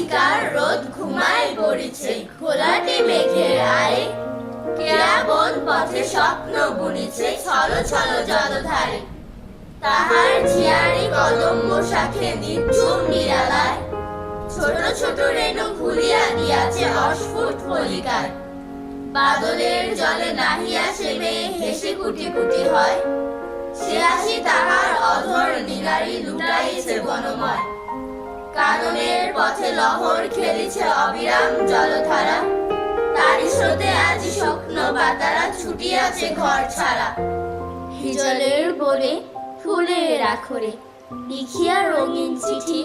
আজিকার রোদ ঘুমায় পড়েছে মেঘের আয়ে। কেয়াবন পথে স্বপ্ন ছলো ছলো জলধারে। তাহার ঝিয়ারি নির্ঝুম নিরালায়। ছোট ছোট রেণু ঘুরিয়া দিয়াছে অস্ফুট বাদলের জলে নাহিয়া সে মেয়ে হেসে কুটি কুটি হয়। সে আসি তাহার অধর নিগারি লুটাইছে বনময়। কাননের পথে লহর খেলিছে অবিরাম জলধারা। তারি স্রোতে আজি স্বপ্ন বাতারা, ছুটিয়াছে ঘর ছাড়া। হিজলের বলে ফুলের আখরে, লিখিয়া রঙিন চিঠি,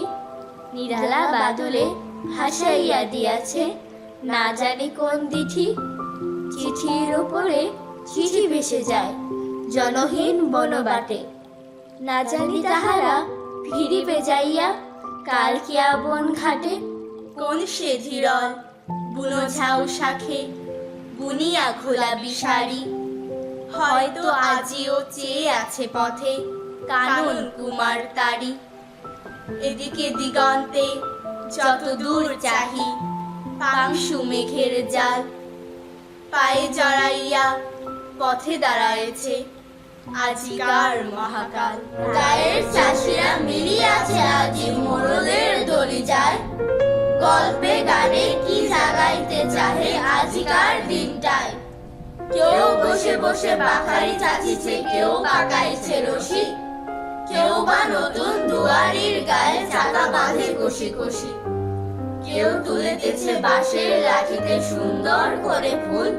নিরালা বাদলে ভাসাইয়া দিয়াছে, না জানি কোন দিঠি চিঠির উপরে চিঠি ভেসে যায় জনহীন বনবাটে। না জানি তাহারা ফিরিবে যাইয়া কাল কিয়া বন ঘাটে? কোন সে ধীরল? বুনো ঝাউ শাখে বুনিয়া খোলা বিশারি। হয়তো আজিও চেয়ে আছে পথে কানন কুমার তারি। এদিকে দিগন্তে যত দূর চাহি পাংশু মেঘের জাল। পায়ে জড়াইয়া পথে দাঁড়ায়েছে আজিকার মহাকাল। গায়ের চাষিরা মিলিয়াছে আজি মোরলের দড়ি যায়। গল্পে গানে কি জাগাইতে চাহে আজিকার দিনটায় কেউ বসে বসে চাচিছে, কেউ রশি। কেউ বা নতুন দুয়ারির গায়ে চাকা বাঁধে কষি কষি কেউ তুলেতেছে বাঁশের লাঠিতে সুন্দর করে ফুল।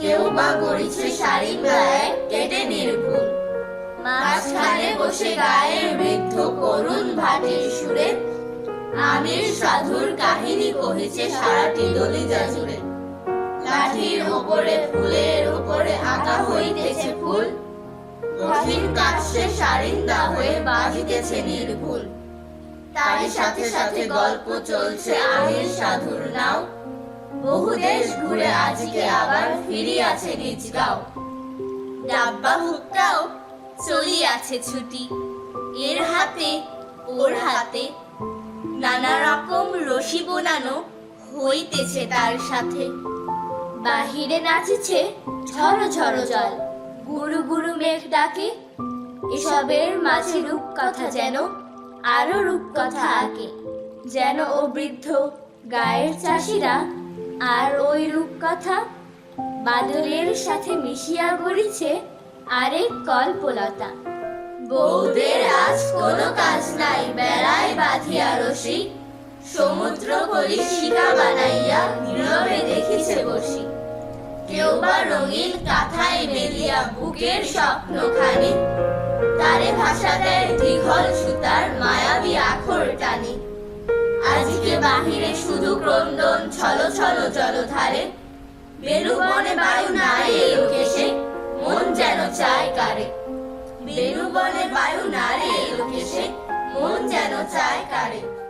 কেউ বা গড়িছে শাড়ি গায়ে কেটে নির্ভুল। মাঝখানে বসে গায়ের বৃদ্ধ করুণ ভাটির সুরে, আমির সাধুর কাহিনী কহিছে সারাটি দলিজা জুড়ে লাঠির উপরে ফুলের উপরে আঁকা হইতেছে ফুল। কঠিন কাছে সারিন্দা হয়ে বাজিতেছে নির্ভুল। তারই সাথে সাথে গল্প চলছে আমির সাধুর নাও। বহু দেশ ঘুরে আজকে আবার ফিরিয়াছে নিজ গাঁও। ডাব্বা হুকটাও চলিয়াছে ছুটি। এর হাতে, ওর হাতে নানা রকম রশি বোনানো হইতেছে তার সাথে। বাহিরে নাচছে ঝড়ো ঝড়ো জল। গুরু গুরু মেঘ ডাকে, এসবের মাঝে রূপ কথা যেন আরও রূপ কথা আঁকে। যেন ও বৃদ্ধ গায়ের চাষিরা আর ওই রূপ কথা বাদলের সাথে মিশিয়া গড়িছে আরেক কল্পলতা। বৌদের আজ কোনো কাজ নাই, বেড়ায় বাঁধিয়া রশি সমুদ্র কলি শিকা বানাইয়া, নীরবে দেখিছে বসি। কেউ বা রঙিন কাঁথায় মেলিয়া বুকের স্বপ্ন খানি তারে ভাষা দেয় দীঘল সুতার মায়াবী আখর টানি। আজকে বাহিরে শুধু ক্রন্দন, ছল ছল জলধারে। বেলু বনে বায়ু নাই এলো কেসে মন যেন চায় কারে। の茶光